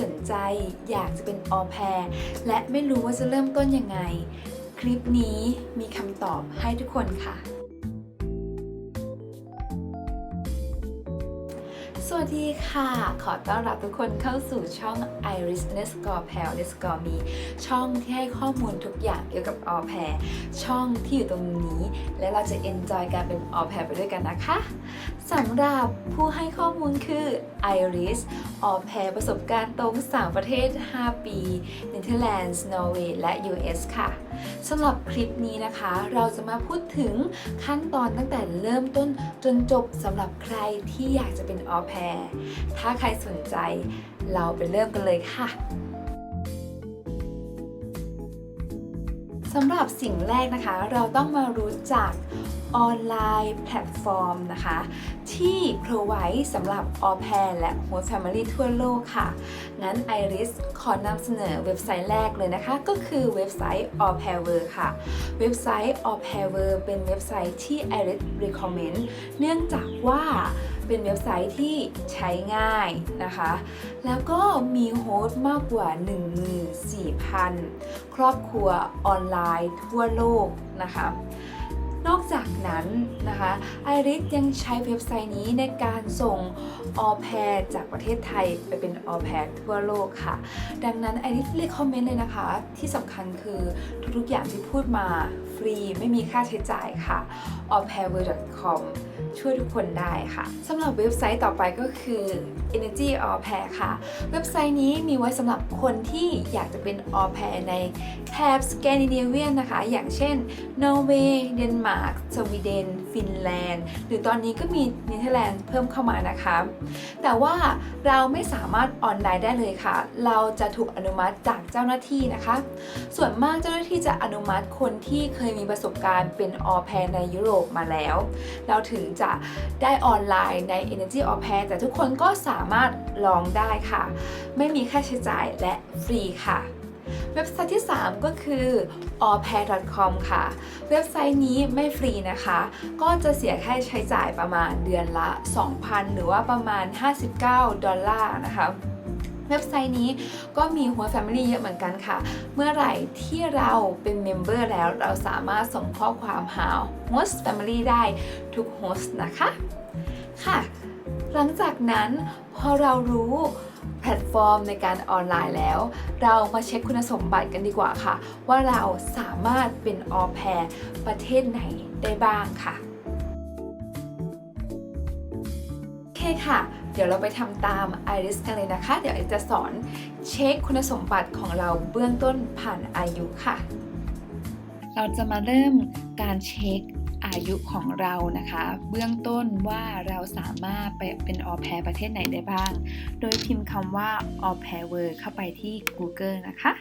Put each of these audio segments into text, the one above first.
สนใจอยากจะเป็นออแพรและไม่รู้ว่าจะเริ่มต้นยังไง คลิปนี้มีคำตอบให้ทุกคนค่ะ วัสดีค่ะ ขอต้อนรับทุกคนเข้าสู่ช่อง Iris n e s c o r p a l n e s c o r me ช่องที่ให้ข้อมูลทุกอย่างเกี่ยวกับออแพรช่องที่อยู่ตรงนี้ และเราจะ enjoy การเป็นออแพรไปด้วยกันนะคะสำหรับผู้ให้ข้อมูลคือ Iris ออแพรประสบการณ์ตรง 3 ประเทศ 5 ปี Netherlands Norway และ US ค่ะ สำหรับคลิปนี้นะคะ เราจะมาพูดถึงขั้นตอนตั้งแต่เริ่มต้นจนจบสำหรับใครที่อยากจะเป็นออแพร์ถ้าใครสนใจเราไปเริ่มกันเลยค่ะสำหรับสิ่งแรกนะคะ เราต้องมารู้จัก ออนไลน์แพลตฟอร์มนะคะ ที่ provide สำหรับ All Pair และ Host Family ทั่วโลกค่ะ งั้น Iris ขอนำเสนอเว็บไซต์แรกเลยนะคะ ก็คือเว็บไซต์ All Pair w o r ค่ะ เว็บไซต์ All Pair w o r เป็นเว็บไซต์ที่ Iris recommend เนื่องจากว่าเป็นเว็บไซต์ที่ใช้ง่ายนะคะ แล้วก็มีโฮสต์มากกว่า 14,000 ครอบครัวออนไลน์ทั่วโลกนะคะ นอกจากนั้นนะคะไอริสยังใช้เว็บไซต์นี้ในการส่งออแพรจากประเทศไทยไปเป็นออแพรทั่วโลกค่ะ ดังนั้นไอริสเลยคอมเมนต์เลยนะคะ ที่สำคัญคือทุกๆอย่างที่พูดมาฟรีไม่มีค่าใช้จ่ายค่ะ a l p a w o r l d c o m ช่วยทุกคนได้ค่ะสำหรับเว็บไซต์ต่อไปก็คือ Energy All Pair ค่ะ เว็บไซต์นี้มีไว้สำหรับคนที่อยากจะเป็น All Pair ในแถบสแกนดิเนเวียนนะคะ อย่างเช่นนอร์เวย์เดนมาร์กสวีเดน ฟินแลนด์ หรือตอนนี้ก็มีเนเธอร์แลนด์เพิ่มเข้ามานะคะ แต่ว่าเราไม่สามารถออนไลน์ได้เลยค่ะ เราจะถูกอนุมัติจากเจ้าหน้าที่นะคะ ส่วนมากเจ้าหน้าที่จะอนุมัติคนที่เคยมีประสบการณ์เป็นออแพรในยุโรปมาแล้ว เราถึงจะได้ออนไลน์ใน Energy All Pair แต่ทุกคนก็สามารถลองได้ค่ะ ไม่มีค่าใช้จ่ายและฟรีค่ะเว็บไซต์ที่ 3 ก็คือ allpair.com ค่ะ เว็บไซต์นี้ไม่ฟรีนะคะ ก็จะเสียค่าใช้จ่ายประมาณเดือนละ 2,000 หรือว่าประมาณ 59 ดอลลาร์นะคะ เว็บไซต์นี้ก็มีหัว Family เยอะเหมือนกันค่ะ เมื่อไหร่ที่เราเป็นเมมเบอร์แล้วเราสามารถส่งข้อความหา Host Family ได้ทุก Host นะคะ ค่ะ หลังจากนั้นพอเรารู้แพลตฟอร์มในการออนไลน์แล้ว เรามาเช็คคุณสมบัติกันดีกว่าค่ะ ว่าเราสามารถเป็นออแพรประเทศไหนได้บ้างค่ะ โอเคค่ะ เดี๋ยวเราไปทำตาม Iris กันเลยนะคะ เดี๋ยวจะสอนเช็คคุณสมบัติของเราเบื้องต้นผ่านอายุค่ะ เราจะมาเริ่มการเช็คอายุของเรานะคะ เบื้องต้นว่าเราสามารถไปเป็นออแพรประเทศไหนได้บ้าง โดยพิมพ์คำว่า a l pair world เข้าไปที่ Google นะคะ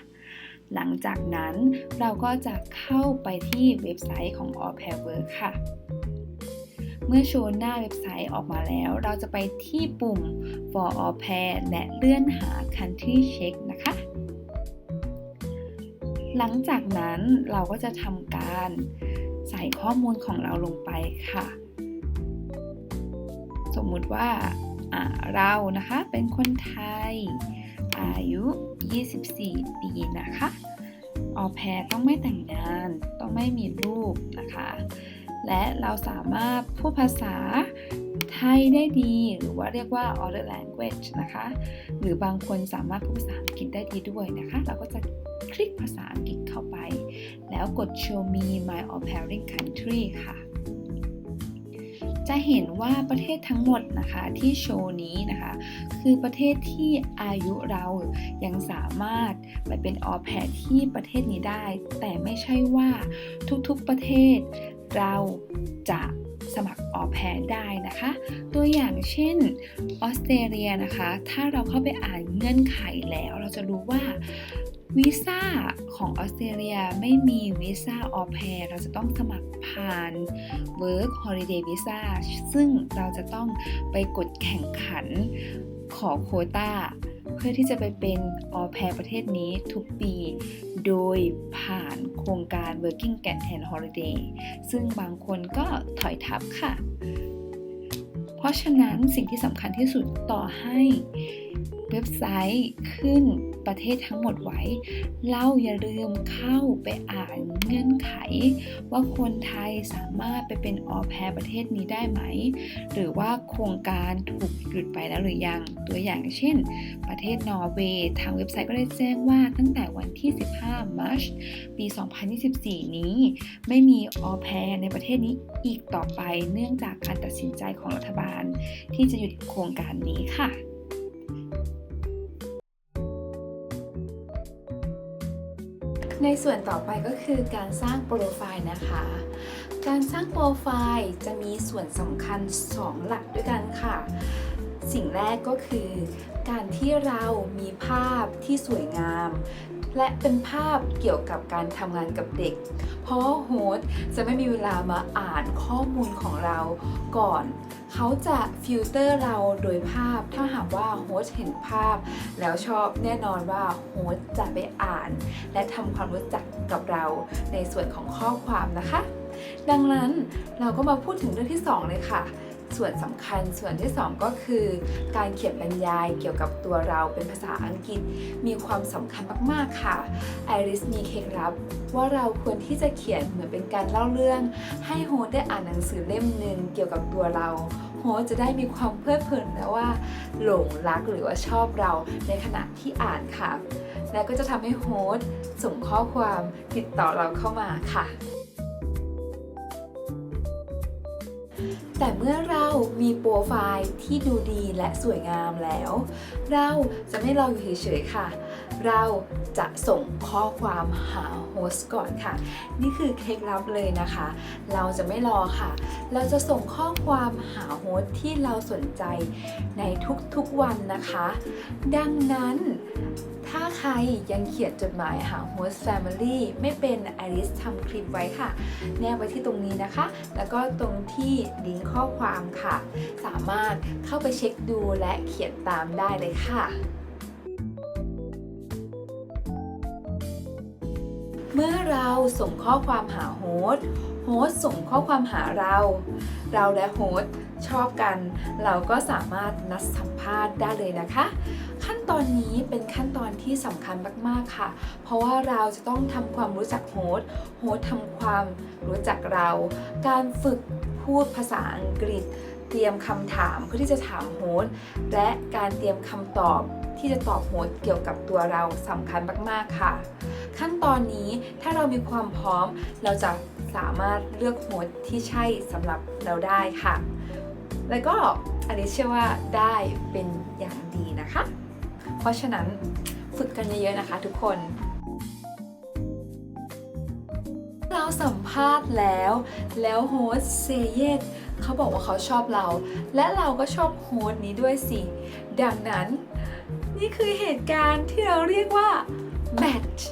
หลังจากนั้นเราก็จะเข้าไปที่เว็บไซต์ของ a l pair world ค่ะ เมื่อโชว์หน้าเว็บไซต์ออกมาแล้ว เราจะไปที่ปุ่ม for all pair และเลื่อนหา country check นะคะ หลังจากนั้นเราก็จะทำการใส่ข้อมูลของเราลงไปค่ะ สมมุติว่าเรานะคะเป็นคนไทย อายุ 24 ปีนะคะ ออแพรต้องไม่แต่งงาน ต้องไม่มีลูกนะคะ และเราสามารถพูดภาษาไทยได้ดี หรือว่าเรียกว่า other language นะคะ หรือบางคนสามารถพูดภาษาอังกฤษได้ดีด้วยนะคะ เราก็จะคลิกภาษาอังกฤษเข้าไป แล้วกด show me my all pairing country ค่ะจะเห็นว่าประเทศทั้งหมดนะคะที่โชว์นี้นะคะ คือประเทศที่อายุเรายังสามารถไปเป็นออแพรที่ประเทศนี้ได้ แต่ไม่ใช่ว่าทุกๆประเทศ เราจะสมัครออแพรได้นะคะ ตัวอย่างเช่นออสเตรเลียนะคะ ถ้าเราเข้าไปอ่านเงื่อนไขแล้ว เราจะรู้ว่าวีซ่าของออสเตรเลียไม่มีวีซ่าออแพรเราจะต้องสมัครผ่าน Work Holiday Visa ซึ่งเราจะต้องไปกดแข่งขันขอโควตาเพื่อที่จะไปเป็นออแพรประเทศนี้ทุกปี โดยผ่านโครงการ Working Get and Holiday ซึ่งบางคนก็ถอยทับค่ะ เพราะฉะนั้นสิ่งที่สำคัญที่สุดต่อให้ เว็บไซต์ขึ้นประเทศทั้งหมดไว้ เราอย่าลืมเข้าไปอ่านเงื่อนไข ว่าคนไทยสามารถไปเป็นออแพรประเทศนี้ได้ไหม หรือว่าโครงการถูกหยุดไปแล้วหรือยัง ตัวอย่างเช่น ประเทศนอร์เวย์ทางเว็บไซต์ก็ได้แจ้งว่าตั้งแต่วันที่ 15มาร์ชปี 2024 นี้ ไม่มีออแพรในประเทศนี้อีกต่อไป เนื่องจากการตัดสินใจของรัฐบาล ที่จะหยุดโครงการนี้ค่ะ ในส่วนต่อไปก็คือการสร้างโปรไฟล์นะคะ การสร้างโปรไฟล์จะมีส่วนสำคัญ 2 หลักด้วยกันค่ะ สิ่งแรกก็คือ การที่เรามีภาพที่สวยงาม และเป็นภาพเกี่ยวกับการทำงานกับเด็ก เพราะโฮสจะไม่มีเวลามาอ่านข้อมูลของเราก่อน เขาจะฟิลเตอร์เราโดยภาพ ถ้าหากว่าโฮสเห็นภาพ แล้วชอบแน่นอนว่าโฮสจะไปอ่าน และทำความรู้จักกับเราในส่วนของข้อความนะคะ ดังนั้นเราก็มาพูดถึงเรื่องที่ 2 เลยค่ะ ส่วนสำคัญส่วนที่ 2 ก็คือ การเขียนบรรยายเกี่ยวกับตัวเราเป็นภาษาอังกฤษมีความสำคัญมากๆค่ะไอริสมีเคล็ดลับว่าเราควรที่จะเขียนเหมือนเป็นการเล่าเรื่อง ให้โฮได้อ่านหนังสือเล่มหนึ่งเกี่ยวกับตัวเราโฮจะได้มีความเพลิดเพลินและว่าหลงรักหรือว่าชอบเราในขณะที่อ่านค่ะ และก็จะทำให้โฮสส่งข้อความติดต่อเราเข้ามาค่ะ แต่เมื่อเรามีโปรไฟล์ที่ดูดีและสวยงามแล้ว เราจะไม่รออยู่เฉยๆค่ะ เราจะส่งข้อความหาโฮสต์ก่อนค่ะ นี่คือเคล็ดลับเลยนะคะ เราจะไม่รอค่ะ เราจะส่งข้อความหาโฮสต์ที่เราสนใจในทุกๆวันนะคะ ดังนั้นถ้าใครยังเขียนจดหมายหา host family ไม่เป็นไอริสทำคลิปไว้ค่ะ แนบไว้ที่ตรงนี้นะคะ แล้วก็ตรงที่ลิงก์ข้อความค่ะ สามารถเข้าไปเช็คดูและเขียนตามได้เลยค่ะ เมื่อเราส่งข้อความหาโฮสต์โฮสต์ส่งข้อความหาเรา เราและโฮสต์ชอบกัน เราก็สามารถนัดสัมภาษณ์ได้เลยนะคะ ขั้นตอนนี้เป็นขั้นตอนที่สำคัญมากๆค่ะ เพราะว่าเราจะต้องทำความรู้จักโฮสต์โฮสต์ทำความรู้จักเรา การฝึกพูดภาษาอังกฤษ เตรียมคำถามเพื่อที่จะถามโฮสต์และการเตรียมคำตอบ ที่จะตอบโฮสต์เกี่ยวกับตัวเราสำคัญมากๆค่ะ ขั้นตอนนี้ถ้าเรามีความพร้อม เราจะสามารถเลือกโฮสต์ที่ใช่สำหรับเราได้ค่ะ แล้วก็อันนี้เชื่อว่าได้เป็นอย่างดีนะคะ เพราะฉะนั้นฝึกกันเยอะๆนะคะทุกคนเราสัมภาษณ์แล้ว แล้วโฮสเซเยตเขาบอกว่าเขาชอบเรา และเราก็ชอบโฮสนี้ด้วยสิ ดังนั้น นี่คือเหตุการณ์ที่เราเรียกว่าแมทช์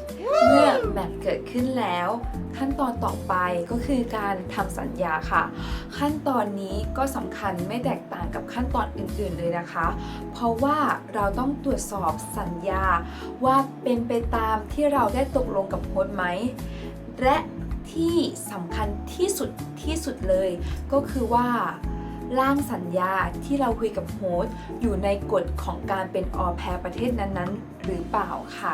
เมื่อแมทเกิดขึ้นแล้ว ขั้นตอนต่อไปก็คือการทำสัญญาค่ะ ขั้นตอนนี้ก็สำคัญไม่แตกต่างกับขั้นตอนอื่นๆเลยนะคะ เพราะว่าเราต้องตรวจสอบสัญญาว่าเป็นไปตามที่เราได้ตกลงกับโค้ดไหม และที่สำคัญที่สุดที่สุดเลย ก็คือว่า ร่างสัญญาที่เราคุยกับโฮสต์อยู่ในกฎของการเป็นออแพรประเทศนั้นๆ หรือเปล่าค่ะ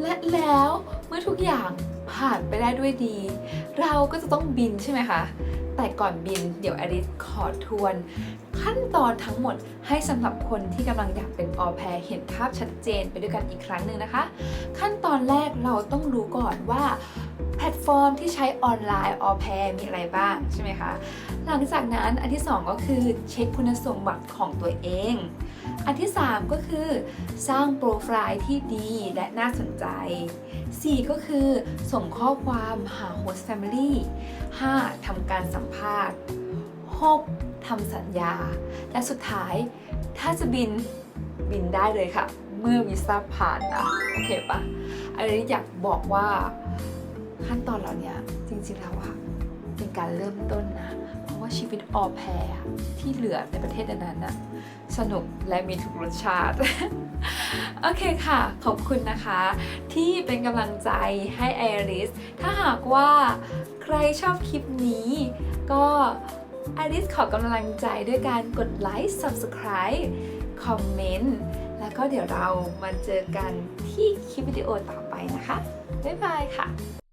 และแล้วเมื่อทุกอย่างผ่านไปได้ด้วยดี เราก็จะต้องบินใช่ไหมคะแต่ก่อนบินเดี๋ยวอริสขอทวน ขั้นตอนทั้งหมดให้สำหรับคนที่กำลังอยากเป็นออแพรเห็นภาพชัดเจนไปด้วยกันอีกครั้งหนึ่งนะคะ ขั้นตอนแรกเราต้องรู้ก่อนว่า แพลตฟอร์มที่ใช้ออนไลน์ออแพรมีอะไรบ้างใช่ไหมคะ หลังจากนั้นอันที่ 2 ก็คือเช็คคุณสมบัติของตัวเอง อันที่ 3 ก็คือ สร้างโปรไฟล์ที่ดีและน่าสนใจ 4 ก็คือ ส่งข้อความหา host family 5. ทำการสัมภาษณ์ 6. ทำสัญญา และสุดท้าย ถ้าจะบินบินได้เลยค่ะ เมื่อวีซ่าผ่านนะโอเคปะอันนี้อยากบอกว่า ขั้นตอนเหล่านี้จริงๆแล้วอะเป็นการเริ่มต้นนะ เพราะว่าชีวิตออแพรที่เหลือในประเทศนั้นน่ะสนุกและมีทุกรสชาติ โอเคค่ะ ขอบคุณนะคะ ที่เป็นกำลังใจให้ไอริส ถ้าหากว่าใครชอบคลิปนี้ ก็ไอริสขอกำลังใจด้วยการกดไลค์ Subscribe คอมเมนต์แล้วก็เดี๋ยวเรามาเจอกันที่คลิปวิดีโอต่อไปนะคะ บ๊ายบายค่ะ